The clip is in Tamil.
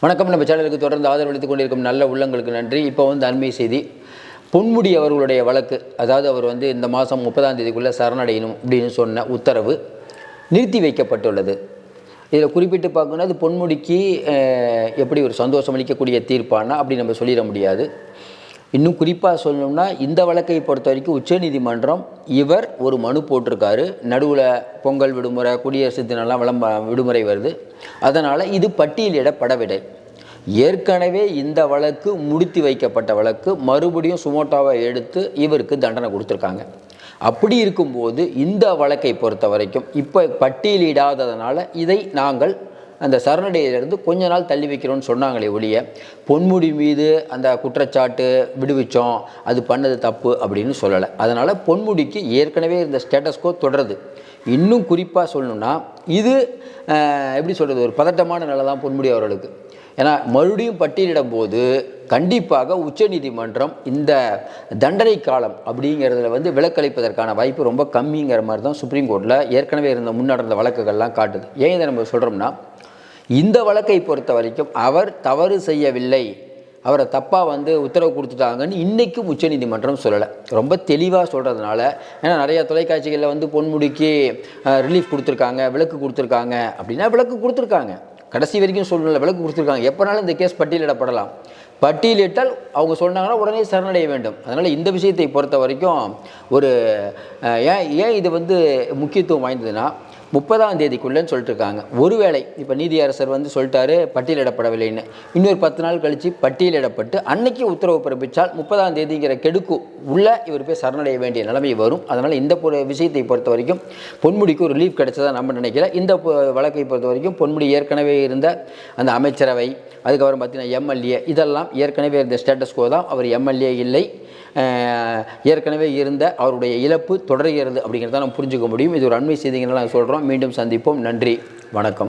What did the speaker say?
வணக்கம். நம்ம சேனலுக்கு தொடர்ந்து ஆதரவளித்துக் கொண்டிருக்கும் நல்ல உள்ளங்களுக்கு நன்றி. இப்போ வந்து அண்மை செய்தி. பொன்முடி அவர்களுடைய வழக்கு அதாவது அவர் வந்து இந்த மாதம் முப்பதாம் தேதிக்குள்ளே சரணடையணும் அப்படின்னு சொன்ன உத்தரவு நிறுத்தி வைக்கப்பட்டுள்ளது. இதில் குறிப்பிட்டு பார்க்கணும் அது பொன்முடிக்கு எப்படி ஒரு சந்தோஷம் அளிக்கக்கூடிய தீர்ப்பானா அப்படி நம்ம சொல்லிட முடியாது. இன்னும் குறிப்பாக சொல்லணும்னா இந்த வழக்கை பொறுத்த வரைக்கும் உச்சநீதிமன்றம் இவர் ஒரு மனு போட்டிருக்காரு. நடுவில் பொங்கல் விடுமுறை குடியரசு தினம்லாம் விளம்ப விடுமுறை வருது. அதனால் இது பட்டியலிடப்படவில்லை. ஏற்கனவே இந்த வழக்கு முடித்து வைக்கப்பட்ட வழக்கு மறுபடியும் சுமோட்டோவை எடுத்து இவருக்கு தண்டனை கொடுத்துருக்காங்க. அப்படி இருக்கும்போது இந்த வழக்கை பொறுத்த வரைக்கும் இப்போ பட்டியலிடாததுனால இதை நாங்கள் அந்த சரணடையிலிருந்து கொஞ்ச நாள் தள்ளி வைக்கிறோம்னு சொன்னாங்களே ஒழிய பொன்முடி மீது அந்த குற்றச்சாட்டு விடுவிச்சோம் அது பண்ணது தப்பு அப்படின்னு சொல்லலை. அதனால் பொன்முடிக்கு ஏற்கனவே இந்த ஸ்டேட்டஸ்கோ தொடருது. இன்னும் குறிப்பாக சொல்லணும்னா இது எப்படி சொல்கிறது ஒரு பதட்டமான நிலை தான் பொன்முடி அவர்களுக்கு. ஏன்னா மறுபடியும் பட்டியலிடும் போது கண்டிப்பாக உச்சநீதிமன்றம் இந்த தண்டனை காலம் அப்படிங்கிறதுல வந்து விலக்களிப்பதற்கான வாய்ப்பு ரொம்ப கம்மிங்கிற மாதிரி தான் சுப்ரீம் கோர்ட்டில் ஏற்கனவே இருந்த முன்னடந்த வழக்குகள்லாம் காட்டுது. ஏன் இதை நம்ம சொல்கிறோம்னா இந்த வழக்கை பொறுத்த வரைக்கும் அவர் தவறு செய்யவில்லை. அவரை தப்பாக வந்து உத்தரவு கொடுத்துட்டாங்கன்னு இன்றைக்கும் உச்சநீதிமன்றம் சொல்லலை. ரொம்ப தெளிவாக சொல்கிறதுனால ஏன்னா நிறைய தொலைக்காட்சிகளில் வந்து பொன்முடிக்கு ரிலீஃப் கொடுத்துருக்காங்க விளக்கு கொடுத்துருக்காங்க அப்படின்னா விளக்கு கொடுத்துருக்காங்க. கடைசி வரைக்கும் சொல்லல விளக்கு கொடுத்துருக்காங்க. எப்போனாலும் இந்த கேஸ் பட்டியலிடப்படலாம். பட்டியலிட்டால் அவங்க சொன்னாங்கன்னா உடனே சரணடைய வேண்டும். அதனால் இந்த விஷயத்தை பொறுத்த வரைக்கும் ஒரு ஏன் ஏன் இது வந்து முக்கியத்துவம் வாய்ந்ததுன்னா முப்பதாம் தேதிக்குள்ளேன்னு சொல்லிட்டு இருக்காங்க ஒருவேளை இப்போ நீதியரசர் வந்து சொல்லிட்டாரு பட்டியலிடப்படவில்லைன்னு. இன்னொரு பத்து நாள் கழித்து பட்டியலிடப்பட்டு அன்னைக்கு உத்தரவு பிறப்பித்தால் முப்பதாம் தேதிங்கிற கெடுக்கு உள்ள இவர் போய் சரணடைய வேண்டிய நிலைமை வரும். அதனால் இந்த விஷயத்தை பொறுத்த வரைக்கும் பொன்முடிக்கு ஒரு ரிலீஃப் கிடைச்சதா நம்ம நினைக்கல. இந்த பொ- வழக்கை பொறுத்த வரைக்கும் பொன்முடி ஏற்கனவே இருந்த அந்த அமைச்சரவை அதுக்கப்புறம் பார்த்தீங்கன்னா எம்எல்ஏ இதெல்லாம் ஏற்கனவே இருந்த ஸ்டேட்டஸ்கோ தான். அவர் எம்எல்ஏ இல்லை. ஏற்கனவே இருந்த அவருடைய இழப்பு தொடர்கிறது அப்படிங்கிறத நம்ம புரிஞ்சுக்க முடியும். இது ஒரு அண்மை செய்திகளை நான் சொல்கிறோம் மீண்டும் சந்திப்போம். நன்றி. வணக்கம்.